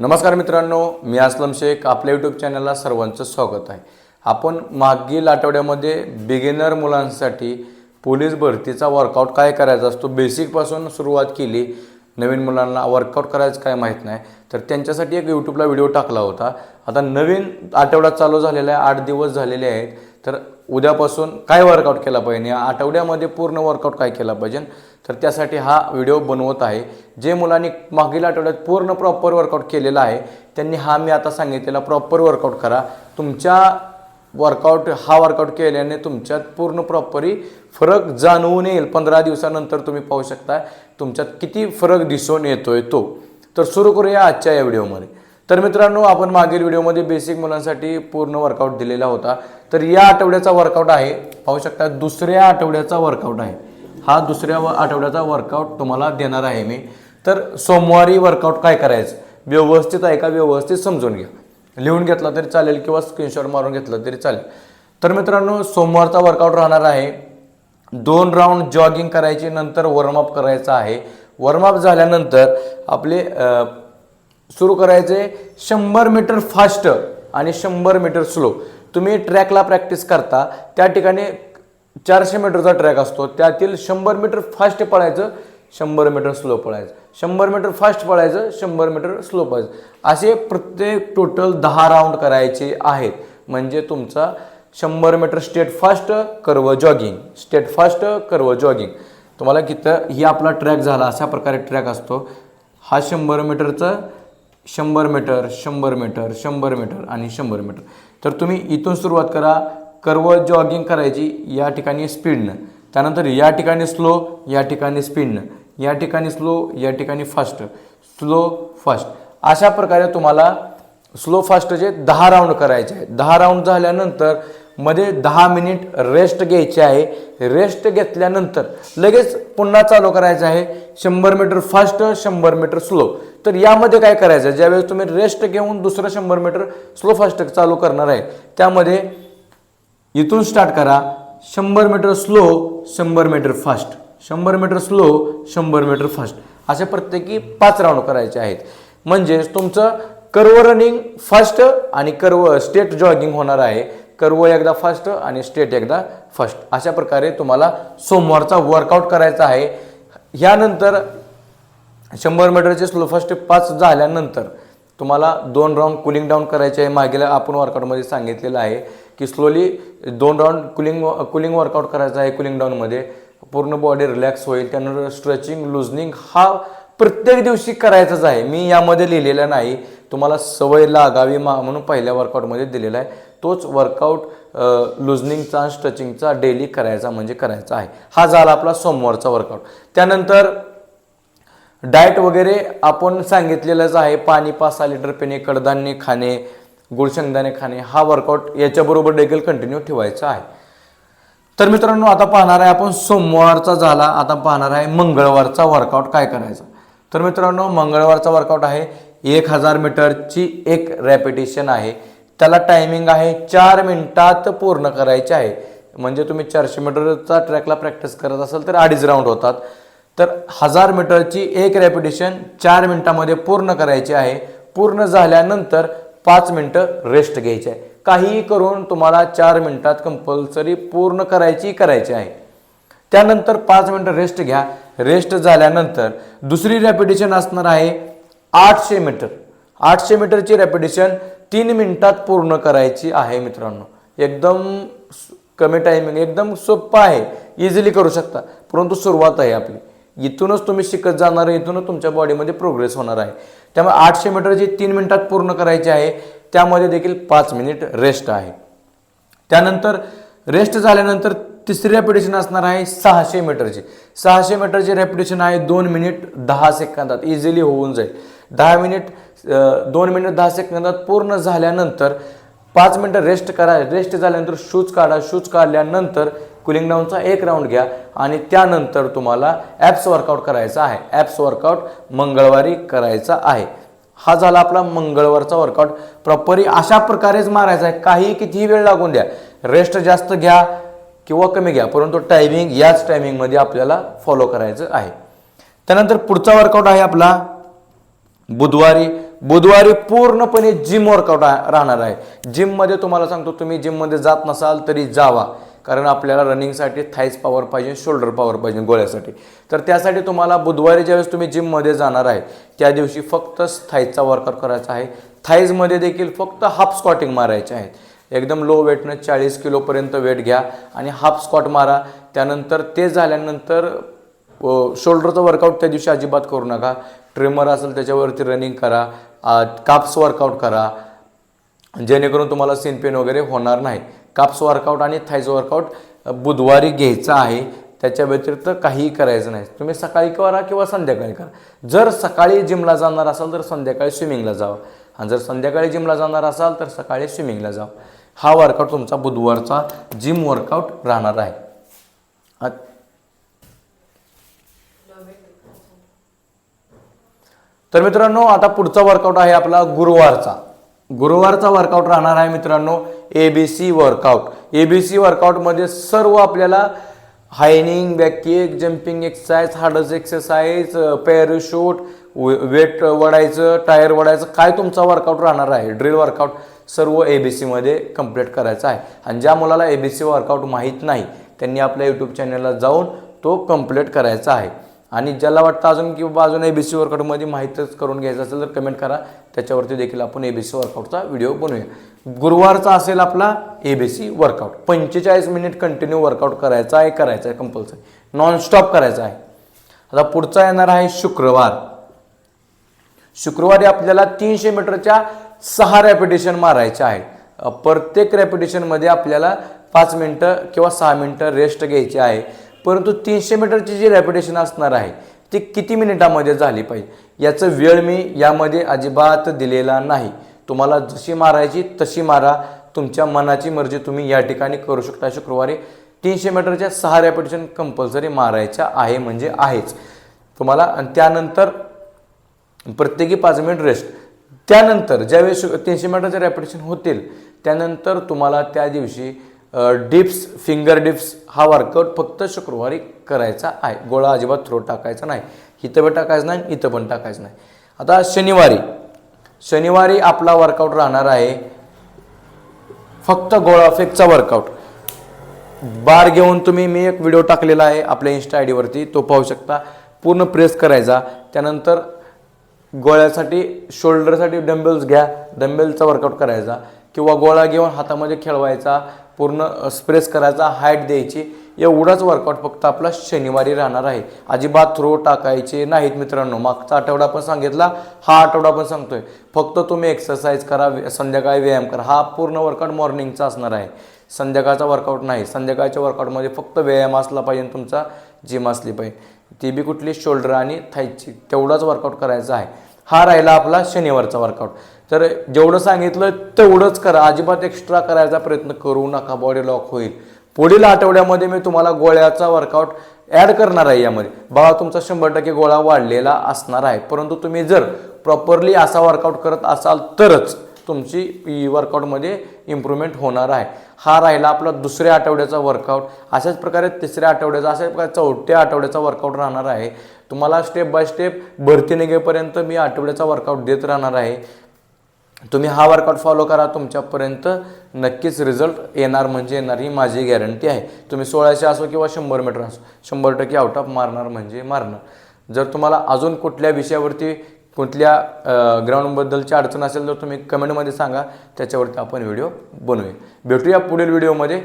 नमस्कार मित्रांनो मी असलम शेख आपल्या यूट्यूब चॅनलला सर्वांचं स्वागत आहे. आपण मागील आठवड्यामध्ये बिगिनर मुलांसाठी पोलीस भरतीचा वर्कआउट काय करायचा असतो बेसिकपासून सुरुवात केली. नवीन मुलांना वर्कआउट करायचं काय माहीत नाही. तर त्यांच्यासाठी एक यूट्यूबला व्हिडिओ टाकला होता. आता नवीन आठवडा चालू झालेला आहे आठ दिवस झालेले आहेत. तर उद्यापासून काय वर्कआउट केला पाहिजे? या आठवड्यामध्ये पूर्ण वर्कआउट काय केला पाहिजे? तर त्यासाठी हा व्हिडिओ बनवत आहे. जे मुलांनी मागील आठवड्यात पूर्ण प्रॉपर वर्कआउट केलेला आहे त्यांनी हा मी आता सांगितलेला प्रॉपर वर्कआउट करा. तुमच्या वर्कआउट हा वर्कआउट केल्याने तुमच्यात पूर्ण प्रॉपरी फरक जाणवून येईल. पंधरा दिवसानंतर तुम्ही पाहू शकता तुमच्यात किती फरक दिसून येतोय तो. तर सुरू करूया आजच्या या व्हिडिओमध्ये तर मित्रांनो आपण मागील व्हिडिओमध्ये बेसिक मुलांसाठी पूर्ण वर्कआउट दिलेला होता. तर या आठवड्याचा वर्कआउट आहे. पाहू शकता दुसऱ्या आठवड्याचा वर्कआउट आहे. हा दुसऱ्या व- आठवड्याचा वर्कआउट तुम्हाला देणार आहे मी. तर सोमवारी वर्कआउट काय करायचं? व्यवस्थित आहे का? व्यवस्थित समजून घ्या. लिहून घेतला तरी चालेल किंवा स्क्रीनशॉट मारून घेतला तरी चालेल. तर मित्रांनो सोमवारचा वर्कआउट राहणार आहे. दोन राऊंड जॉगिंग करायची नंतर वॉर्मअप करायचा आहे. वॉर्मअप झाल्यानंतर आपले सुरू करायचे शंभर मीटर फास्ट आणि शंभर मीटर स्लो. तुम्ही ट्रॅकला प्रॅक्टिस करता त्या ठिकाणी चारशे मीटरचा ट्रॅक असतो त्यातील शंभर मीटर फास्ट पळायचं शंभर मीटर स्लो पळायचं. शंभर मीटर फास्ट पळायचं शंभर मीटर स्लो पळायचं. असे प्रत्येक टोटल दहा राऊंड करायचे आहेत. म्हणजे तुमचा शंभर metre straight fast curve jogging straight fast curve jogging तुम्हाला कितं ही आपला ट्रॅक झाला अशा प्रकारे ट्रॅक असतो. हा शंभर मीटरचा शंभर मीटर शंभर मीटर शंभर मीटर आणि शंभर मीटर. तर तुम्ही इथून सुरुवात करा. कर्व जॉगिंग करायची या ठिकाणी स्पीडनं त्यानंतर या ठिकाणी स्लो या ठिकाणी स्पीडनं या ठिकाणी स्लो या ठिकाणी फास्ट स्लो फास्ट अशा प्रकारे तुम्हाला स्लो फास्टचे दहा राऊंड करायचे. आहेत दहा राऊंड झाल्यानंतर मध्ये दहा मिनिट रेस्ट घ्यायची आहे. रेस्ट घेतल्यानंतर लगेच पुन्हा चालू करायचं आहे. शंभर मीटर फास्ट शंभर मीटर स्लो तर यामध्ये काय करायचं? आहे ज्यावेळेस तुम्ही रेस्ट घेऊन दुसरं शंभर मीटर स्लो फास्ट चालू करणार आहे त्यामध्ये इथून स्टार्ट करा. शंभर मीटर स्लो शंभर मीटर फास्ट शंभर मीटर स्लो शंभर मीटर फास्ट असे प्रत्येकी पाच राऊंड करायचे आहेत. म्हणजेच तुमचं कर्व रनिंग फास्ट आणि कर्व स्टेट जॉगिंग होणार आहे. कर्व एकदा फर्स्ट आणि स्टेट एकदा फर्स्ट अशा प्रकारे तुम्हाला सोमवारचा वर्कआउट करायचा आहे. ह्यानंतर शंभर मीटरचे स्लो फर्स्ट पाच झाल्यानंतर तुम्हाला दोन राऊंड कुलिंग डाऊन करायचे आहे. मागील आपण वर्कआउटमध्ये सांगितलेलं आहे की स्लोली दोन राऊंड कुलिंग कुलिंग वर्कआउट करायचं आहे कुलिंग डाऊनमध्ये पूर्ण बॉडी रिलॅक्स होईल. त्यानंतर स्ट्रेचिंग लुजनिंग हा प्रत्येक दिवशी करायचाच आहे. मी यामध्ये लिहिलेला नाही. तुम्हाला सवय लागावी मा म्हणून पहिल्या वर्कआउटमध्ये दिलेला आहे. तोच वर्कआउट लुजनिंगचा स्ट्रेचिंगचा डेली करायचा म्हणजे करायचा आहे. हा झाला आपला सोमवारचा वर्कआउट त्यानंतर डाएट वगैरे आपण सांगितलेलंच आहे. पाणी पाच सहा लिटर पिणे कडधान्य खाणे गुळशंगदाणे खाणे हा वर्कआउट याच्याबरोबर देखील कंटिन्यू ठेवायचा आहे. तर मित्रांनो आता पाहणार आहे आपण सोमवारचा झाला. आता पाहणार आहे मंगळवारचा वर्कआउट काय करायचा. तर मित्रांनो मंगळवारचा वर्कआउट आहे. एक हजार मीटरची एक रॅपिटेशन आहे. त्याला टायमिंग आहे चार मिनिटात पूर्ण करायचे आहे. म्हणजे तुम्ही चारशे मीटरचा ट्रॅकला प्रॅक्टिस करत असाल तर अडीच राऊंड होतात. तर हजार मीटरची एक रॅपिटेशन चार मिनिटामध्ये पूर्ण करायची आहे. पूर्ण झाल्यानंतर पाच मिनटं रेस्ट घ्यायची आहे. काहीही करून तुम्हाला चार मिनिटात कंपल्सरी पूर्ण करायची करायची आहे. त्यानंतर पाच मिनटं रेस्ट घ्या. रेस्ट झाल्यानंतर दुसरी रॅपिटेशन असणार आहे. आठशे मीटर. आठशे मीटरची रेपिटेशन तीन मिनिटात पूर्ण करायची आहे मित्रांनो. एकदम कमी टायमिंग एकदम सोपं आहे. इझिली करू शकता. परंतु सुरुवात आहे आपली. इथूनच तुम्ही शिकत जाणार आहे इथूनच तुमच्या बॉडीमध्ये प्रोग्रेस होणार आहे. त्यामुळे आठशे मीटरची तीन मिनिटात पूर्ण करायची आहे. त्यामध्ये देखील पाच मिनिट रेस्ट आहे. त्यानंतर रेस्ट झाल्यानंतर तिसरी रेपिटेशन असणार आहे सहाशे मीटरची. सहाशे मीटरची रेपिटेशन आहे दोन मिनिट दहा सेकंदात. इझिली होऊन जाईल. दहा मिनिट दोन मिनिट दहा सेकंदात पूर्ण झाल्यानंतर पाच मिनटं रेस्ट करा. रेस्ट झाल्यानंतर शूज काढा. शूज काढल्यानंतर कुलिंग डाऊनचा एक राऊंड घ्या. आणि त्यानंतर तुम्हाला ॲप्स वर्कआउट करायचा आहे. ॲप्स वर्कआउट मंगळवारी करायचा आहे. हा झाला आपला मंगळवारचा वर्कआउट प्रॉपरी अशा प्रकारेच मारायचा आहे. काही कितीही वेळ लागून द्या. रेस्ट जास्त घ्या किंवा कमी घ्या. परंतु टायमिंग याच टायमिंगमध्ये आपल्याला फॉलो करायचं आहे. त्यानंतर पुढचा वर्कआउट आहे आपला बुधवारी बुधवारी पूर्णपणे जिम वर्कआउट राहणार आहे. जिममध्ये तुम्हाला सांगतो तुम्ही जिममध्ये जात नसाल तरी जावा. कारण आपल्याला रनिंगसाठी थाईज पॉवर पाहिजे शोल्डर पॉवर पाहिजे गोळ्यासाठी. तर त्यासाठी तुम्हाला बुधवारी ज्यावेळेस तुम्ही जिममध्ये जाणार आहे त्या दिवशी फक्त थाईजचा वर्कआउट करायचा आहे. थाईजमध्ये देखील फक्त हाफ स्क्वॉटिंग मारायचे आहेत. एकदम लो वेटनं चाळीस किलोपर्यंत वेट घ्या आणि हाफ स्क्वॉट मारा. त्यानंतर ते झाल्यानंतर शोल्डरचं वर्कआउट त्या दिवशी अजिबात करू नका. ट्रिमर असेल त्याच्यावरती रनिंग करा. काप्स वर्कआउट करा. जेणेकरून तुम्हाला सीन पेन वगैरे होणार नाही. काप्स वर्कआउट आणि थायज वर्कआउट बुधवारी घ्यायचं आहे. त्याच्या व्यतिरिक्त काहीही करायचं नाही. तुम्ही सकाळी करा किंवा संध्याकाळी करा. जर सकाळी जिमला जाणार असाल तर संध्याकाळी स्विमिंगला जावा. आणि जर संध्याकाळी जिमला जाणार असाल तर सकाळी स्विमिंगला जावा. हा वर्कआउट तुमचा बुधवारचा जिम वर्कआउट राहणार आहे. तर मित्रांनो आता पुढचा वर्कआउट आहे आपला गुरुवारचा. गुरुवारचा वर्कआउट राहणार आहे मित्रांनो A B C workout A B C वर्कआउटमध्ये सर्व आपल्याला हायनिंग back kick jumping exercise हार्डस exercise parachute weight वडायचं टायर वडायचं काय तुमचा वर्कआउट राहणार आहे? ड्रिल वर्कआउट सर्व ए बी सीमध्ये कंप्लीट करायचं आहे. आणि ज्या मुलाला ए बी सी वर्कआउट माहीत नाही त्यांनी आपल्या यूट्यूब चॅनलला जाऊन तो कंप्लीट करायचा आहे. आणि ज्याला वाटतं अजून की बाबा अजून ए बी सी वर्कआउटमध्ये माहीतच करून घ्यायचं असेल तर कमेंट करा. त्याच्यावरती देखील आपण ए बी सी वर्कआउटचा व्हिडिओ बनवूया. गुरुवारचा असेल आपला ए बी सी वर्कआउट पंचेचाळीस मिनिट कंटिन्यू वर्कआउट करायचा आहे करायचा आहे कंपल्सरी नॉनस्टॉप करायचा आहे. आता पुढचा येणार आहे शुक्रवार. शुक्रवारी आपल्याला तीनशे मीटरच्या सहा रॅपिटेशन मारायच्या आहेत. प्रत्येक रॅपिटेशनमध्ये आपल्याला पाच मिनटं किंवा सहा मिनटं रेस्ट घ्यायची आहे. परंतु तीनशे मीटरची जी रॅपिडेशन असणार आहे ती किती मिनिटामध्ये झाली पाहिजे? याचं वेळ मी यामध्ये अजिबात दिलेला नाही. तुम्हाला जशी मारायची तशी मारा. तुमच्या मनाची मर्जी तुम्ही या ठिकाणी करू शकता. शुक्रवारी तीनशे मीटरच्या सहा रॅपिडेशन कंपल्सरी मारायच्या आहे म्हणजे आहेच. तुम्हाला आणि त्यानंतर प्रत्येकी पाच मिनिट रेस्ट त्यानंतर ज्यावेळेस तीनशे मीटरचे रॅपिडेशन होतील त्यानंतर तुम्हाला त्या दिवशी डिप्स फिंगर डिप्स हा वर्कआउट फक्त शुक्रवारी करायचा आहे. गोळा अजिबात थ्रो टाकायचा नाही. इथं पण टाकायचं नाही इथं पण टाकायचं नाही. आता शनिवारी शनिवारी आपला वर्कआउट राहणार आहे फक्त गोळा फेकचा वर्कआउट बार घेऊन तुम्ही मी एक व्हिडिओ टाकलेला आहे आपल्या इन्स्टा आय डीवरती तो पाहू शकता. पूर्ण प्रेस करायचा. त्यानंतर गोळ्यासाठी शोल्डरसाठी डंबेल्स घ्या. डंबेलचा वर्कआउट करायचा. किंवा गोळा घेऊन हातामध्ये खेळवायचा. पूर्ण स्प्रेस करायचा हाईट द्यायची एवढाच वर्कआउट फक्त आपला शनिवारी राहणार आहे. अजिबात थ्रो टाकायचे नाहीत मित्रांनो. मागचा आठवडा पण सांगितला हा आठवडा पण सांगतोय. फक्त तुम्ही एक्सरसाइज करा संध्याकाळी व्यायाम करा. हा पूर्ण वर्कआउट मॉर्निंगचा असणार आहे. संध्याकाळचा वर्कआउट नाही. संध्याकाळच्या वर्कआउटमध्ये फक्त व्यायाम असला पाहिजे तुमचा जिम असली पाहिजे. ती बी कुठली शोल्डर आणि थायची तेवढाच वर्कआउट करायचा आहे. हा राहिला आपला शनिवारचा वर्कआउट तर जेवढं सांगितलं तेवढंच करा. अजिबात एक्स्ट्रा करायचा प्रयत्न करू नका. बॉडी लॉक होईल. पुढील आठवड्यामध्ये मी तुम्हाला गोळ्याचा वर्कआउट ॲड करणार आहे यामध्ये. बाबा तुमचा शंभर टक्के गोळा वाढलेला असणार आहे. परंतु तुम्ही जर प्रॉपरली असा वर्कआउट करत असाल तरच तुमची वर्कआउटमध्ये इम्प्रूव्हमेंट होणार आहे. हा राहिला आपला दुसऱ्या आठवड्याचा वर्कआउट अशाच प्रकारे तिसऱ्या आठवड्याचा अशा प्रकारे चौथ्या आठवड्याचा वर्कआउट राहणार आहे. तुम्हाला स्टेप बाय स्टेप भरती निघेपर्यंत मी आठवड्याचा वर्कआउट देत राहणार आहे. तुम्ही हा वर्कआउट फॉलो करा तुमच्यापर्यंत नक्कीच रिझल्ट येणार म्हणजे येणार ही माझी गॅरंटी आहे. तुम्ही सोळाशे असो किंवा शंभर मीटर असो शंभर टक्के आउट ऑफ मारणार म्हणजे मारणार जर तुम्हाला अजून कुठल्या विषयावरती कुठल्या ग्राउंडबद्दलची अडचण असेल तर तुम्ही कमेंटमध्ये सांगा. त्याच्यावरती आपण व्हिडिओ बनवूया. भेटूया पुढील व्हिडिओमध्ये.